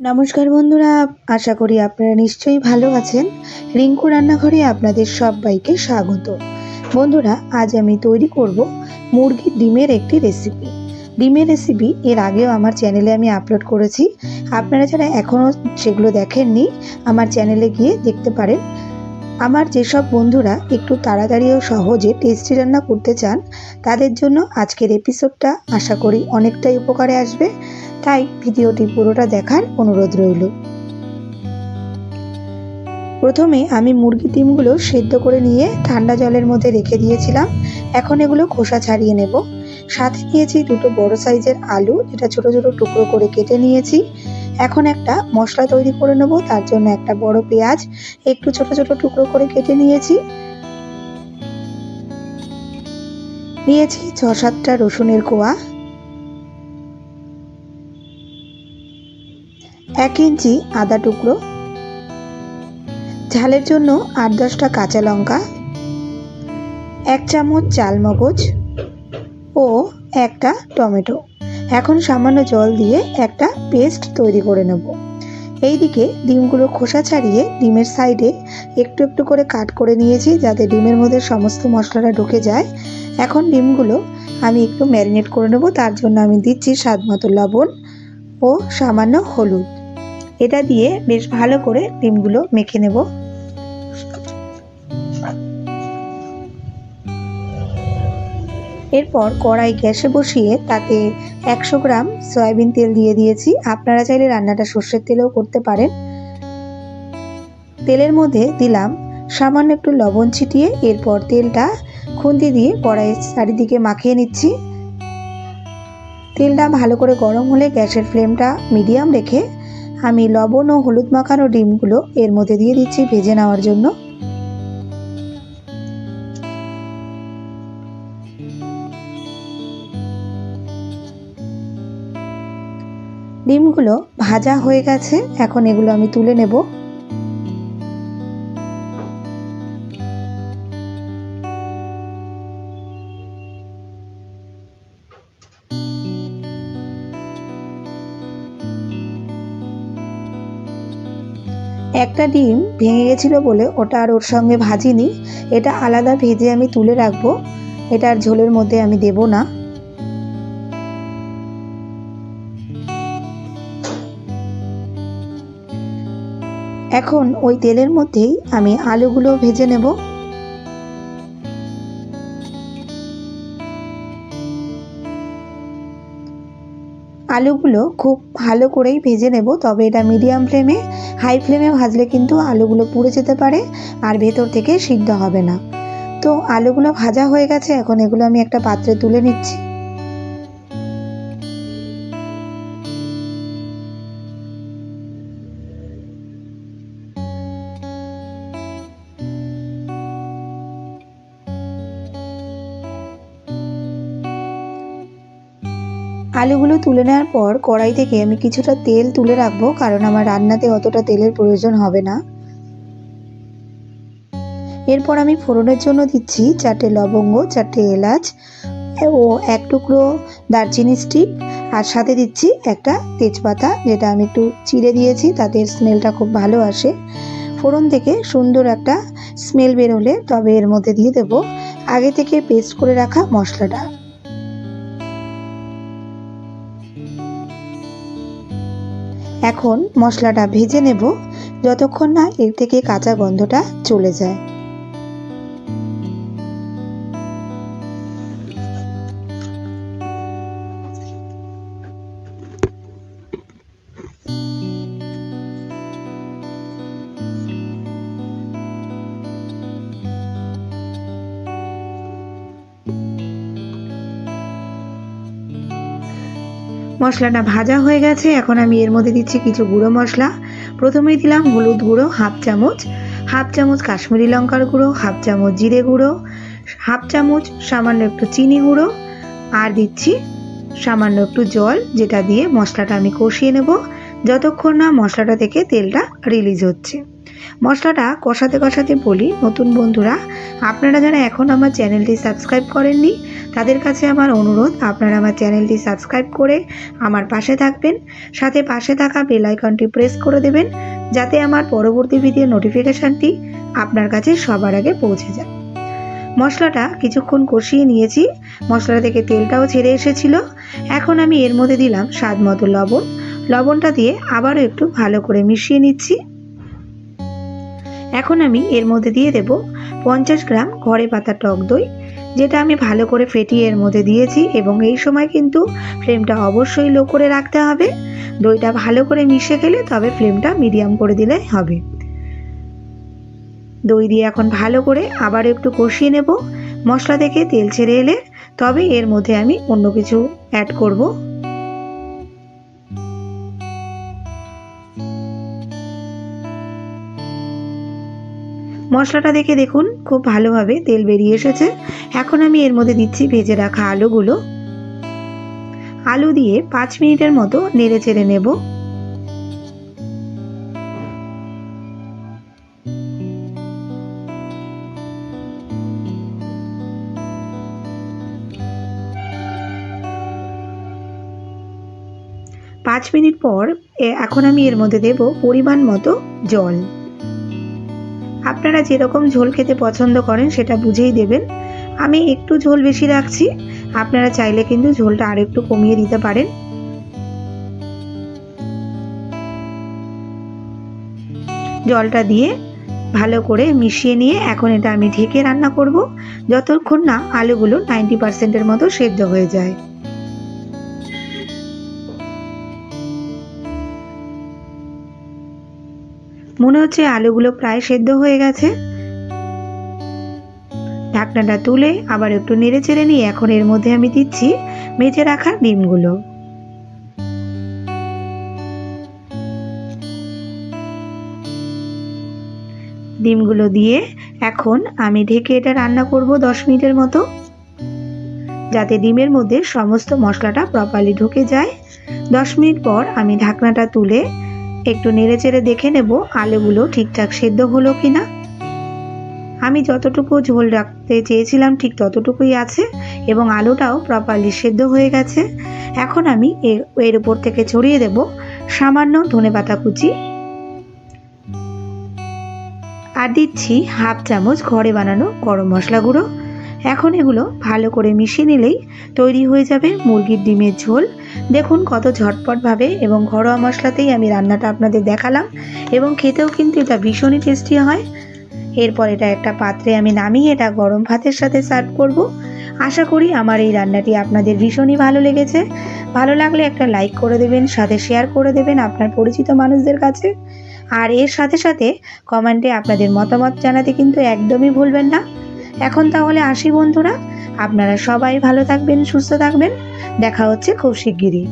নমস্কার বন্ধুরা, আশা করি আপনারা নিশ্চয়ই ভালো আছেন। রিঙ্কু রান্নাঘরে আপনাদের সবাইকে স্বাগত। বন্ধুরা, আজ আমি তৈরি করব মুরগির ডিমের একটি রেসিপি ডিমের রেসিপি এর আগেও আমার চ্যানেলে আমি আপলোড করেছি। আপনারা যারা এখনও সেগুলো দেখেননি, আমার চ্যানেলে গিয়ে দেখতে পারেন। আমার যেসব বন্ধুরা একটু তাড়াতাড়ি ও সহজে টেস্টি রান্না করতে চান, তাদের জন্য আজকের এপিসোডটা আশা করি অনেকটাই উপকারে আসবে। তাই ভিডিওটি পুরোটা দেখার অনুরোধ রইল। প্রথমে আমি মুরগি ডিমগুলো সেদ্ধ করে নিয়ে ঠান্ডা জলের মধ্যে রেখে দিয়েছিলাম। এখন এগুলো খোসা ছাড়িয়ে নেব। সাথে নিয়েছি দুটো বড় সাইজের আলু, যেটা ছোট ছোট টুকরো করে কেটে নিয়েছি। এখন একটা মশলা তৈরি করে নেব, তার জন্য একটা বড় পেঁয়াজ, একটু ছোট ছোট টুকরো করে কেটে নিয়েছি। নিয়েছি ছ সাতটা রসুনের কোয়া। এক ইঞ্চি আদা টুকরো। ঝালের জন্য আট দশটা কাঁচা লঙ্কা। এক চামচ চাল মগজ ও একটা টমেটো। এখন সামান্য জল দিয়ে একটা পেস্ট তৈরি করে নেব। এইদিকে ডিমগুলো খোসা ছাড়িয়ে ডিমের সাইডে একটু একটু করে কাট করে নিয়েছি যাতে ডিমের মধ্যে সমস্ত মশলাটা ঢুকে যায়। এখন ডিমগুলো আমি একটু ম্যারিনেট করে নেব, তার জন্য আমি দিচ্ছি স্বাদ মতো লবণ ও সামান্য হলুদ। এটা দিয়ে বেশ ভালো করে ডিমগুলো মেখে নেব। এরপর কড়াই গ্যাসে বসিয়ে তাতে একশো গ্রাম সয়াবিন তেল দিয়ে দিয়েছি। আপনারা চাইলে রান্নাটা সর্ষের তেলেও করতে পারেন। তেলের মধ্যে দিলাম সামান্য একটু লবণ ছিটিয়ে এরপর তেলটা খুন্তি দিয়ে কড়াইয়ের চারিদিকে মাখিয়ে নিচ্ছি। তেলটা ভালো করে গরম হলে গ্যাসের ফ্লেমটা মিডিয়াম রেখে আমি লবণ ও হলুদ মাখানো ডিমগুলো এর মধ্যে দিয়ে দিচ্ছি ভেজে নেওয়ার জন্য। ডিমগুলো ভাজা হয়ে গেছে, এখন এগুলো আমি তুলে নেব। একটা ডিম ভেঙে গেছিল বলে ওটা আর ওর সঙ্গে ভাজিনি, এটা আলাদা ভেজে আমি তুলে রাখব। এটা আর ঝোলের মধ্যে আমি দেব না। এখন ওই তেলের মধ্যেই আমি আলুগুলো ভেজে নেব। আলুগুলো খুব ভালো করেই ভেজে নেব, তবে এটা মিডিয়াম ফ্লেমে, হাই ফ্লেমে ভাজলে কিন্তু আলুগুলো পুড়ে যেতে পারে, আর ভেতর থেকে সিদ্ধ হবে না। তো আলুগুলো ভাজা হয়ে গেছে, এখন এগুলো আমি একটা পাত্রে তুলে নিচ্ছি। আলুগুলো তুলে নেওয়ার পর কড়াই থেকে আমি কিছুটা তেল তুলে রাখব, কারণ আমার রান্নাতে অতটা তেলের প্রয়োজন হবে না। এরপর আমি ফোড়নের জন্য দিচ্ছি চারটে লবঙ্গ, চারটে এলাচ ও এক টুকরো দারচিনি স্টিক। আর সাথে দিচ্ছি একটা তেজপাতা, যেটা আমি একটু চিড়ে দিয়েছি, তাতে স্মেলটা খুব ভালো আসে। ফোড়ন থেকে সুন্দর একটা স্মেল বেরোলে তবে এর মধ্যে দিয়ে দেবো আগে থেকে পেস্ট করে রাখা মশলাটা। এখন মশলাটা ভেজে নেব, যতক্ষণ না এর থেকে কাঁচা গন্ধটা চলে যায়। মশলাটা ভাজা হয়ে গেছে, এখন আমি এর মধ্যে দিচ্ছি কিছু গুঁড়ো মশলা। প্রথমেই দিলাম হলুদ গুঁড়ো, হাফ চামচ হাফ চামচ কাশ্মীরি লঙ্কার গুঁড়ো, হাফ চামচ জিরে গুঁড়ো, হাফ চামচ সামান্য একটু চিনি গুঁড়ো, আর দিচ্ছি সামান্য একটু জল, যেটা দিয়ে মশলাটা আমি কষিয়ে নেব। যতক্ষণ না মশলাটা থেকে তেলটা রিলিজ হচ্ছে। মশলাটা কষাতে কষাতে বলি, নতুন বন্ধুরা, আপনারা যারা এখন আমার চ্যানেলটি সাবস্ক্রাইব করেননি, তাদের কাছে আমার অনুরোধ, আপনারা আমার চ্যানেলটি সাবস্ক্রাইব করে আমার পাশে থাকবেন, সাথে পাশে থাকা বেল আইকনটি প্রেস করে দেবেন, যাতে আমার পরবর্তী ভিডিও নোটিফিকেশানটি আপনার কাছে সবার আগে পৌঁছে যায়। মশলাটা কিছুক্ষণ কষিয়ে নিয়েছি, মশলা থেকে তেলটাও ছেড়ে এসেছিল। এখন আমি এর মধ্যে দিলাম স্বাদ মতো লবণ লবণটা দিয়ে আবারও একটু ভালো করে মিশিয়ে নিচ্ছি। এখন আমি এর মধ্যে দিয়ে দেব পঞ্চাশ গ্রাম ঘরে পাতা টক দই, যেটা আমি ভালো করে ফেটিয়ে এর মধ্যে দিয়েছি এবং এই সময় কিন্তু ফ্লেমটা অবশ্যই লো করে রাখতে হবে। দইটা ভালো করে মিশে গেলে তবে ফ্লেমটা মিডিয়াম করে দিলে হবে। দই দিয়ে এখন ভালো করে আবার একটু কষিয়ে নেব। মশলা থেকে তেল ছেড়ে এলে তবে এর মধ্যে আমি অন্য কিছু অ্যাড করব। মশলাটা দেখে দেখুন, খুব ভালোভাবে তেল বেরিয়ে এসেছে। এখন আমি এর মধ্যে দিচ্ছি ভেজে রাখা আলুগুলো। আলু দিয়ে পাঁচ মিনিটের মতো নেড়ে চেড়ে নেব। পাঁচ মিনিট পর এখন আমি এর মধ্যে দেব পরিমাণ মতো জল। আপনারা যেরকম ঝোল খেতে পছন্দ করেন সেটা বুঝেই দেবেন। আমি একটু ঝোল বেশি রাখছি। আপনারা চাইলে কিন্তু ঝোলটা আর একটু কমিয়ে দিতে পারেন। জলটা দিয়ে ভালো করে মিশিয়ে নিয়ে এখন এটা আমি ঢেকে রান্না করব। যতক্ষণ না আলুগুলো নাইনটি পার্সেন্টের মতো সেদ্ধ হয়ে যায়। মনে হচ্ছে আলুগুলো প্রায় সেদ্ধ হয়ে গেছে। ঢাকনাটা তুলে আবার একটু নেড়ে চেড়ে নিয়ে এখন এর মধ্যে আমি দিচ্ছি মেজে রাখা ডিমগুলো ডিমগুলো দিয়ে এখন আমি ঢেকে এটা রান্না করব দশ মিনিটের মতো। যাতে ডিমের মধ্যে সমস্ত মশলাটা প্রপারলি ঢুকে যায়। দশ মিনিট পর আমি ঢাকনাটা তুলে একটু নেড়ে চেড়ে দেখে নেব আলুগুলো ঠিকঠাক সেদ্ধ হলো কি না আমি যতটুকু ঝোল রাখতে চেয়েছিলাম ঠিক ততটুকুই আছে এবং আলুটাও প্রপারলি সেদ্ধ হয়ে গেছে। এখন আমি এর উপর থেকে ছড়িয়ে দেব সামান্য ধনে পাতা কুচি। আর দিচ্ছি হাফ চামচ ঘরে বানানো গরম মশলা গুঁড়ো। এখন এগুলো ভালো করে মিশিয়ে নিলেই তৈরি হয়ে যাবে মুরগির ডিমের ঝোল। দেখুন কত ঝটপটভাবে এবং ঘরোয়া মশলাতেই আমি রান্নাটা আপনাদের দেখালাম এবং খেতেও কিন্তু এটা ভীষণই টেস্টি হয়। এরপর এটা একটা পাত্রে আমি নামিয়ে এটা গরম ভাতের সাথে সার্ভ করব। আশা করি আমার এই রান্নাটি আপনাদের ভীষণই ভালো লেগেছে। ভালো লাগলে একটা লাইক করে দেবেন, সাথে শেয়ার করে দেবেন আপনার পরিচিত মানুষদের কাছে। আর এর সাথে সাথে কমেন্টে আপনাদের মতামত জানাতে কিন্তু একদমই ভুলবেন না। এখন তাহলে আসি বন্ধুরা। আপনারা সবাই ভালো থাকবেন সুস্থ থাকবেন। দেখা হচ্ছে খুব শিগগিরই।